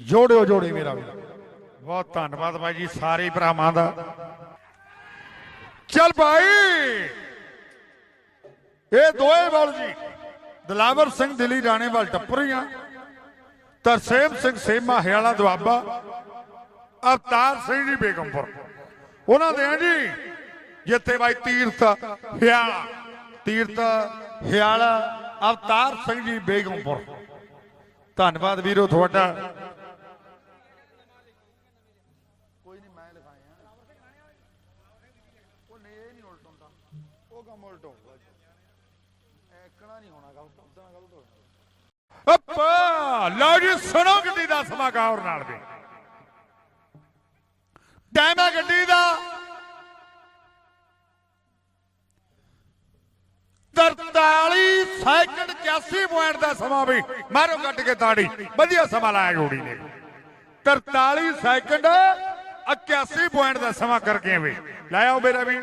ਜੋੜਿਓ, ਜੋੜੇ ਮੇਰਾ ਵੀ। ਬਹੁਤ ਧੰਨਵਾਦ ਬਾਈ ਜੀ, ਸਾਰੇ ਭਰਾਵਾਂ ਦਾ। ਚੱਲ ਭਾਈ। ਇਹ ਦੋਏ ਬਲ ਜੀ, ਦਲਾਵਰ ਸਿੰਘ, ਦਿੱਲੀ ਰਾਣੇ ਵੱਲ ਟੱਪਰੀਆਂ। ਤਰਸੇਮ ਸਿੰਘ, ਸੇਮਾ, ਹਿਆਲਾ, ਦੁਆਬਾ। ਅਵਤਾਰ ਸਿੰਘ ਜੀ, ਬੇਗਮਪੁਰ। ਉਹਨਾਂ ਦੇ ਆ ਜੀ, ਜਿੱਥੇ ਬਾਈ ਤੀਰਥ, ਹਿਆਲਾ। ਤੀਰਥ, ਹਿਆਲਾ, ਅਵਤਾਰ ਸਿੰਘ ਜੀ, ਬੇਗਮਪੁਰ। ਧੰਨਵਾਦ ਵੀਰੋ ਤੁਹਾਡਾ। ਨਹੀਂ ਮੈਂ ਲਿਖਾਇਆ ਉਹ ਨਹੀਂ ਇਹ ਨਹੀਂ ਉਲਟ ਹੁੰਦਾ। ਉਹ ਕੰਮ ਉਲਟ ਹੋਊਗਾ ਐਕਣਾ ਨਹੀਂ ਹੋਣਾ ਗਲਤ ਉਦਾਂ ਗਲਤ ਹੋ ਜਾਣਾ ਅੱਪਾ ਲਓ ਜੀ ਸੁਣੋ ਗੱਡੀ ਦਾ ਸਮਾਂ ਗੌਰ ਨਾਲ ਵੀ। ਟਾਈਮ ਹੈ ਗੱਡੀ ਦਾ। 43 ਸੈਕਿੰਡ 81 ਪੁਆਇੰਟ ਦਾ ਸਮਾਂ ਵੀ। ਮਾਰੋ ਕੱਟ ਕੇ ਤਾੜੀ। ਵਧੀਆ ਸਮਾਂ ਲਾਇਆ ਜੋੜੀ ਨੇ। 43 ਸੈਕਿੰਡ। 81 ਪੁਆਇੰਟ ਦਾ ਸਮਾਂ ਕਰਕੇ ਵੀ। ਲਾਇਆ ਮੇਰਾ ਵੀ।